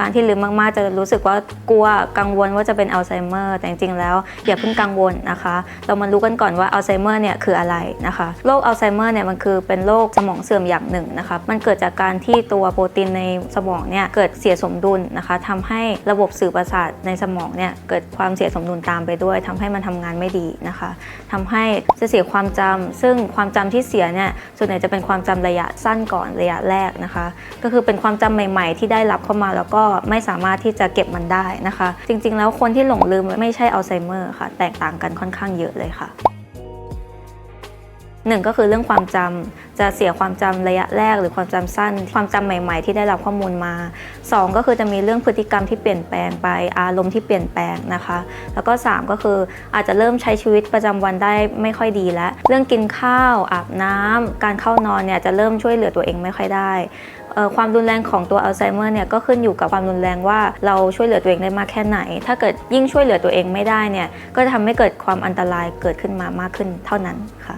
การที่ลืมมากๆ จะรู้สึกว่ากลัวกังวลว่าจะเป็นอัลไซเมอร์แต่จริงๆแล้วอย่าเพิ่งกังวลนะคะ เรามารู้กันก่อนว่าอัลไซเมอร์เนี่ยคืออะไรนะคะโรคอัลไซเมอร์เนี่ยมันคือเป็นโรคสมองเสื่อมอย่างหนึ่งนะคะมันเกิดจากการที่ตัวโปรตีนในสมองเนี่ยเกิดเสียสมดุลนะคะทำให้ระบบสื่อประสาทในสมองเนี่ยเกิดความเสียสมดุลตามไปด้วยทำให้มันทำงานไม่ดีนะคะทำให้จะเสียความจำซึ่งความจำที่เสียเนี่ยส่วนใหญ่จะเป็นความจำระยะสั้นก่อนระยะแรกนะคะ ก็คือเป็นความจำใหม่ ๆ ที่ได้รับเข้ามาแล้วก็ไม่สามารถที่จะเก็บมันได้นะคะ จริงๆ แล้วคนที่หลงลืมไม่ใช่อัลไซเมอร์ค่ะ แตกต่างกันค่อนข้างเยอะเลยค่ะ หนึ่งก็คือเรื่องความจำจะเสียความจำระยะแรกหรือความจำสั้น ความจำใหม่ ๆ ที่ได้รับข้อมูลมาสองก็คือจะมีเรื่องพฤติกรรมที่เปลี่ยนแปลงไปอารมณ์ที่เปลี่ยนแปลงนะคะ แล้วก็สามก็คืออาจจะเริ่มใช้ชีวิตประจำวันได้ไม่ค่อยดีแล้ว เรื่องกินข้าวอาบน้ำการเข้านอนเนี่ยจะเริ่มช่วยเหลือตัวเองไม่ค่อยได้ความรุนแรงของตัวอัลไซเมอร์เนี่ยก็ขึ้นอยู่กับความรุนแรงว่าเราช่วยเหลือตัวเองได้มากแค่ไหน ถ้าเกิดยิ่งช่วยเหลือตัวเองไม่ได้เนี่ยก็จะทำให้เกิดความอันตรายเกิดขึ้นมามากขึ้นเท่านั้นค่ะ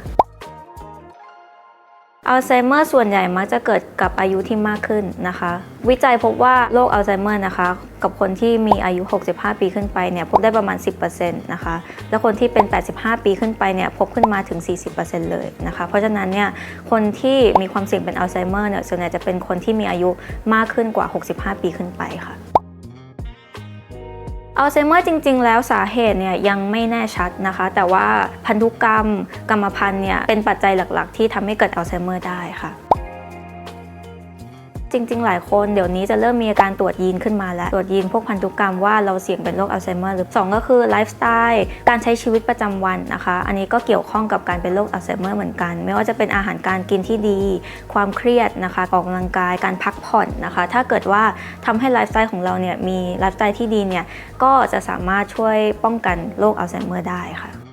อัลไซเมอร์ส่วนใหญ่มักจะเกิดกับอายุที่มากขึ้นนะคะ วิจัยพบว่าโรคอัลไซเมอร์นะคะ กับคนที่มีอายุ 65 ปีขึ้นไปเนี่ยพบได้ประมาณ 10%นะคะ แล้วคนที่เป็น 85 ปีขึ้นไปเนี่ยพบขึ้นมาถึง 40%เลยนะคะ เพราะฉะนั้นเนี่ยคนที่มีความเสี่ยงเป็นอัลไซเมอร์เนี่ยส่วนใหญ่จะเป็นคนที่มีอายุมากขึ้นกว่า 65 ปีขึ้นไปค่ะ อัลไซเมอร์จริง ๆ แล้วสาเหตุเนี่ยยังไม่แน่ชัดนะคะ แต่ว่าพันธุกรรมกรรมพันธุ์เนี่ยเป็นปัจจัยหลักๆ ที่ทำให้เกิดอัลไซเมอร์ได้ค่ะ จริง ๆ หลายคนเดี๋ยวนี้จะเริ่มมีอาการตรวจยีนขึ้นมาแล้ว ตรวจยีนพวกพันธุกรรมว่าเราเสี่ยงเป็นโรคอัลไซเมอร์หรือสองก็คือไลฟ์สไตล์การใช้ชีวิตประจำวันนะคะ อันนี้ก็เกี่ยวข้องกับการเป็นโรคอัลไซเมอร์เหมือนกัน ไม่ว่าจะเป็นอาหารการกินที่ดี ความเครียดนะคะออกกำลังกายการพักผ่อนนะคะ ถ้าเกิดว่าทำให้ไลฟ์สไตล์ของเราเนี่ยมีไลฟ์สไตล์ที่ดีเนี่ยก็จะสามารถช่วยป้องกันโรคอัลไซเมอร์ได้ค่ะ